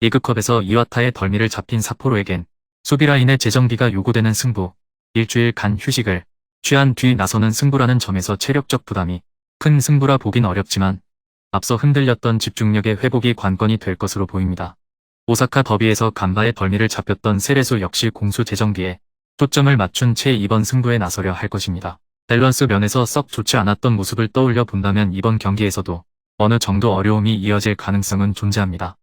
리그컵에서 이와타의 덜미를 잡힌 삿포로에겐 수비라인의 재정비가 요구되는 승부, 일주일 간 휴식을 취한 뒤 나서는 승부라는 점에서 체력적 부담이 큰 승부라 보긴 어렵지만 앞서 흔들렸던 집중력의 회복이 관건이 될 것으로 보입니다. 오사카 더비에서 간바의 덜미를 잡혔던 세레소 역시 공수 재정비에 초점을 맞춘 채 이번 승부에 나서려 할 것입니다. 밸런스 면에서 썩 좋지 않았던 모습을 떠올려 본다면 이번 경기에서도 어느 정도 어려움이 이어질 가능성은 존재합니다.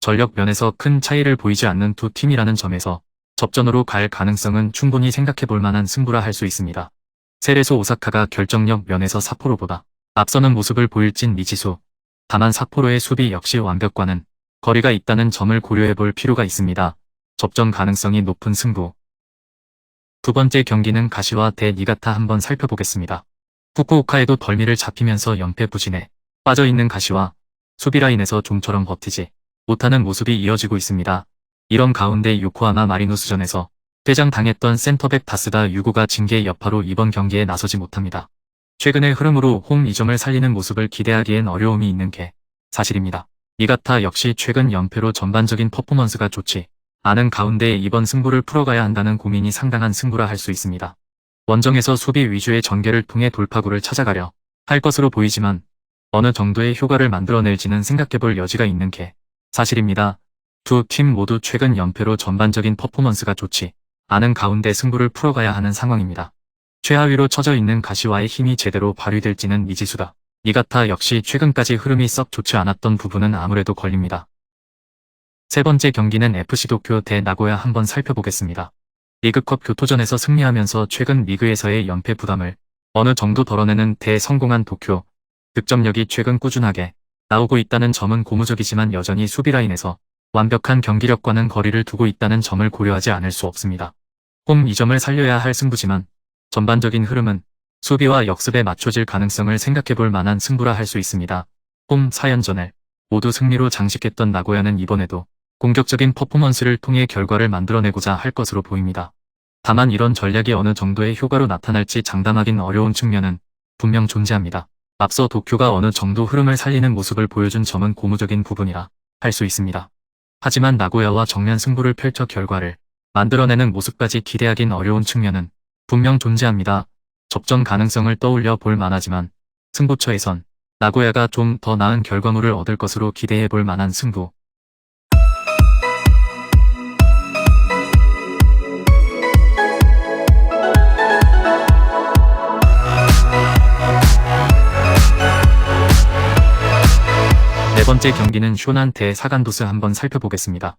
전력 면에서 큰 차이를 보이지 않는 두 팀이라는 점에서 접전으로 갈 가능성은 충분히 생각해 볼 만한 승부라 할 수 있습니다. 세레소 오사카가 결정력 면에서 사포로보다 앞서는 모습을 보일진 미지수. 다만 사포로의 수비 역시 완벽과는 거리가 있다는 점을 고려해 볼 필요가 있습니다. 접전 가능성이 높은 승부. 두 번째 경기는 가시와 대 니가타 한번 살펴보겠습니다. 후쿠오카에도 덜미를 잡히면서 연패 부진에 빠져있는 가시와 수비 라인에서 좀처럼 버티지 못하는 모습이 이어지고 있습니다. 이런 가운데 요코하마 마리노스전에서 퇴장당했던 센터백 다스다 유고가 징계 여파로 이번 경기에 나서지 못합니다. 최근의 흐름으로 홈 2점을 살리는 모습을 기대하기엔 어려움이 있는 게 사실입니다. 이가타 역시 최근 연패로 전반적인 퍼포먼스가 좋지 않은 가운데 이번 승부를 풀어가야 한다는 고민이 상당한 승부라 할 수 있습니다. 원정에서 수비 위주의 전개를 통해 돌파구를 찾아가려 할 것으로 보이지만 어느 정도의 효과를 만들어낼지는 생각해볼 여지가 있는 게 사실입니다. 두 팀 모두 최근 연패로 전반적인 퍼포먼스가 좋지 않은 가운데 승부를 풀어가야 하는 상황입니다. 최하위로 처져 있는 가시와의 힘이 제대로 발휘될지는 미지수다. 이가타 역시 최근까지 흐름이 썩 좋지 않았던 부분은 아무래도 걸립니다. 세 번째 경기는 FC 도쿄 대 나고야 한번 살펴보겠습니다. 리그컵 교토전에서 승리하면서 최근 리그에서의 연패 부담을 어느 정도 덜어내는 대성공한 도쿄. 득점력이 최근 꾸준하게 나오고 있다는 점은 고무적이지만 여전히 수비라인에서 완벽한 경기력과는 거리를 두고 있다는 점을 고려하지 않을 수 없습니다. 홈 2점을 살려야 할 승부지만 전반적인 흐름은 수비와 역습에 맞춰질 가능성을 생각해볼 만한 승부라 할 수 있습니다. 홈 4연전을 모두 승리로 장식했던 나고야는 이번에도 공격적인 퍼포먼스를 통해 결과를 만들어내고자 할 것으로 보입니다. 다만 이런 전략이 어느 정도의 효과로 나타날지 장담하긴 어려운 측면은 분명 존재합니다. 앞서 도쿄가 어느 정도 흐름을 살리는 모습을 보여준 점은 고무적인 부분이라 할 수 있습니다. 하지만 나고야와 정면 승부를 펼쳐 결과를 만들어내는 모습까지 기대하긴 어려운 측면은 분명 존재합니다. 접전 가능성을 떠올려 볼 만하지만 승부처에선 나고야가 좀 더 나은 결과물을 얻을 것으로 기대해 볼 만한 승부. 번째 경기는 쇼난 대 사간도스 한번 살펴보겠습니다.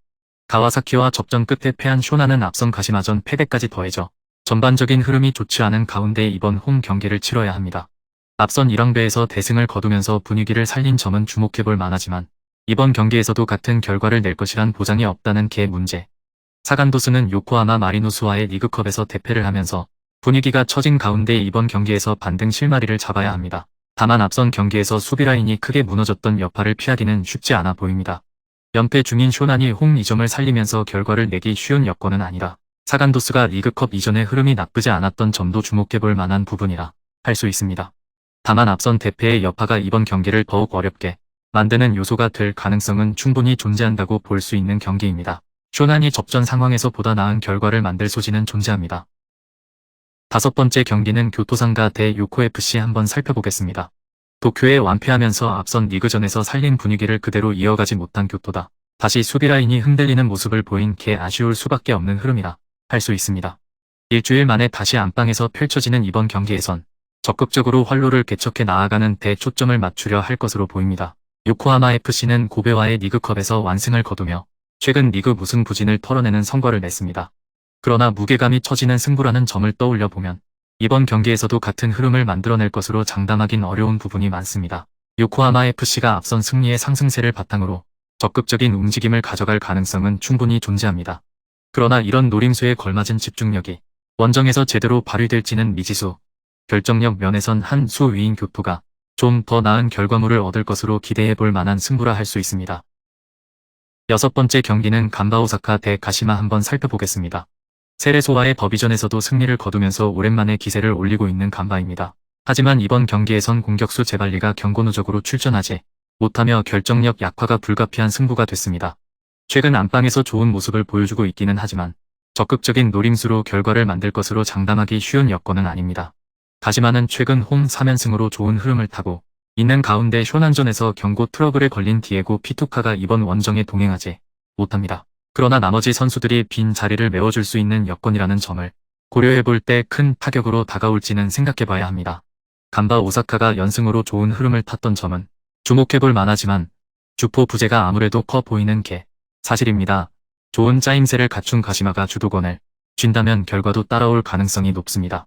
가와사키와 접전 끝에 패한 쇼나는 앞선 가시마전 패배까지 더해져 전반적인 흐름이 좋지 않은 가운데 이번 홈 경기를 치러야 합니다. 앞선 1왕배에서 대승을 거두면서 분위기를 살린 점은 주목해볼 만하지만 이번 경기에서도 같은 결과를 낼 것이란 보장이 없다는 게 문제. 사간도스는 요코하마 마리노스와의 리그컵에서 대패를 하면서 분위기가 처진 가운데 이번 경기에서 반등 실마리를 잡아야 합니다. 다만 앞선 경기에서 수비라인이 크게 무너졌던 여파를 피하기는 쉽지 않아 보입니다. 연패 중인 쇼난이 홈 2점을 살리면서 결과를 내기 쉬운 여건은 아니라 사간도스가 리그컵 이전의 흐름이 나쁘지 않았던 점도 주목해볼 만한 부분이라 할 수 있습니다. 다만 앞선 대패의 여파가 이번 경기를 더욱 어렵게 만드는 요소가 될 가능성은 충분히 존재한다고 볼 수 있는 경기입니다. 쇼난이 접전 상황에서 보다 나은 결과를 만들 소지는 존재합니다. 다섯 번째 경기는 교토상가 대 요코FC 한번 살펴보겠습니다. 도쿄에 완패하면서 앞선 리그전에서 살린 분위기를 그대로 이어가지 못한 교토다. 다시 수비라인이 흔들리는 모습을 보인 게 아쉬울 수밖에 없는 흐름이라 할 수 있습니다. 일주일 만에 다시 안방에서 펼쳐지는 이번 경기에선 적극적으로 활로를 개척해 나아가는 대초점을 맞추려 할 것으로 보입니다. 요코하마 FC는 고베와의 리그컵에서 완승을 거두며 최근 리그 무승 부진을 털어내는 성과를 냈습니다. 그러나 무게감이 처지는 승부라는 점을 떠올려 보면 이번 경기에서도 같은 흐름을 만들어낼 것으로 장담하긴 어려운 부분이 많습니다. 요코하마 FC가 앞선 승리의 상승세를 바탕으로 적극적인 움직임을 가져갈 가능성은 충분히 존재합니다. 그러나 이런 노림수에 걸맞은 집중력이 원정에서 제대로 발휘될지는 미지수. 결정력 면에선 한 수 위인 교토가 좀 더 나은 결과물을 얻을 것으로 기대해 볼 만한 승부라 할 수 있습니다. 여섯 번째 경기는 간바오사카 대 가시마 한번 살펴보겠습니다. 세레소와의 버비전에서도 승리를 거두면서 오랜만에 기세를 올리고 있는 간바입니다. 하지만 이번 경기에선 공격수 제발리가 경고 누적으로 출전하지 못하며 결정력 약화가 불가피한 승부가 됐습니다. 최근 안방에서 좋은 모습을 보여주고 있기는 하지만 적극적인 노림수로 결과를 만들 것으로 장담하기 쉬운 여건은 아닙니다. 가시마는 최근 홈 3연승으로 좋은 흐름을 타고 있는 가운데 쇼난전에서 경고 트러블에 걸린 디에고 피투카가 이번 원정에 동행하지 못합니다. 그러나 나머지 선수들이 빈 자리를 메워줄 수 있는 여건이라는 점을 고려해 볼 때 큰 타격으로 다가올지는 생각해 봐야 합니다. 간바 오사카가 연승으로 좋은 흐름을 탔던 점은 주목해 볼 만하지만 주포 부재가 아무래도 커 보이는 게 사실입니다. 좋은 짜임새를 갖춘 가시마가 주도권을 쥔다면 결과도 따라올 가능성이 높습니다.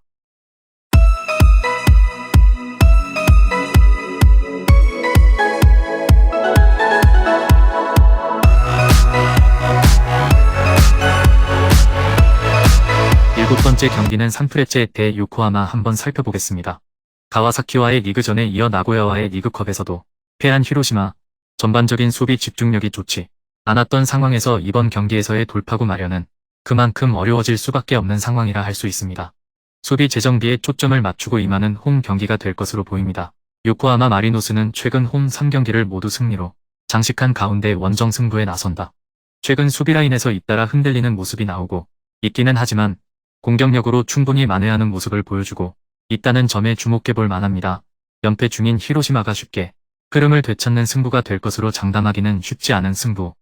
일곱 번째 경기는 산프레체 대 요코하마 한번 살펴보겠습니다. 가와사키와의 리그전에 이어 나고야와의 리그컵에서도 패한 히로시마, 전반적인 수비 집중력이 좋지 않았던 상황에서 이번 경기에서의 돌파구 마련은 그만큼 어려워질 수밖에 없는 상황이라 할 수 있습니다. 수비 재정비에 초점을 맞추고 임하는 홈 경기가 될 것으로 보입니다. 요코하마 마리노스는 최근 홈 3경기를 모두 승리로 장식한 가운데 원정 승부에 나선다. 최근 수비 라인에서 잇따라 흔들리는 모습이 나오고 있기는 하지만 공격력으로 충분히 만회하는 모습을 보여주고 있다는 점에 주목해 볼 만합니다. 연패 중인 히로시마가 쉽게 흐름을 되찾는 승부가 될 것으로 장담하기는 쉽지 않은 승부.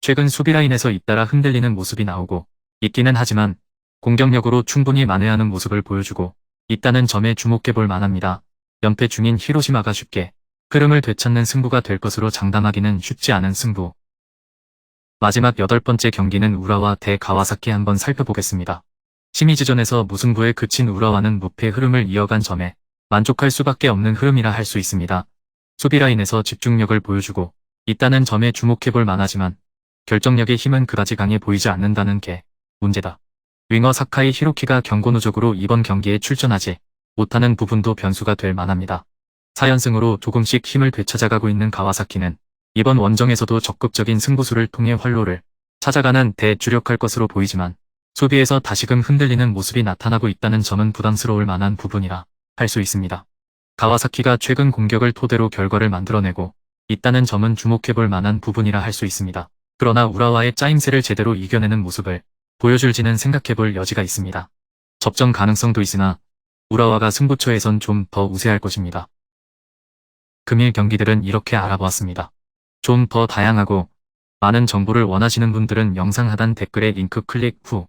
최근 수비 라인에서 잇따라 흔들리는 모습이 나오고 있기는 하지만 공격력으로 충분히 만회하는 모습을 보여주고 있다는 점에 주목해 볼 만합니다. 연패 중인 히로시마가 쉽게 흐름을 되찾는 승부가 될 것으로 장담하기는 쉽지 않은 승부. 마지막 여덟 번째 경기는 우라와 대 가와사키 한번 살펴보겠습니다. 시미즈전에서 무승부에 그친 우라와는 무패 흐름을 이어간 점에 만족할 수밖에 없는 흐름이라 할 수 있습니다. 수비 라인에서 집중력을 보여주고 있다는 점에 주목해 볼 만하지만 결정력의 힘은 그다지 강해 보이지 않는다는 게 문제다. 윙어 사카이 히로키가 경고 누적으로 이번 경기에 출전하지 못하는 부분도 변수가 될 만합니다. 4연승으로 조금씩 힘을 되찾아가고 있는 가와사키는 이번 원정에서도 적극적인 승부수를 통해 활로를 찾아가는 대주력할 것으로 보이지만 수비에서 다시금 흔들리는 모습이 나타나고 있다는 점은 부담스러울 만한 부분이라 할 수 있습니다. 가와사키가 최근 공격을 토대로 결과를 만들어내고 있다는 점은 주목해볼 만한 부분이라 할 수 있습니다. 그러나 우라와의 짜임새를 제대로 이겨내는 모습을 보여줄지는 생각해볼 여지가 있습니다. 접전 가능성도 있으나 우라와가 승부처에선 좀 더 우세할 것입니다. 금일 경기들은 이렇게 알아보았습니다. 좀 더 다양하고 많은 정보를 원하시는 분들은 영상 하단 댓글에 링크 클릭 후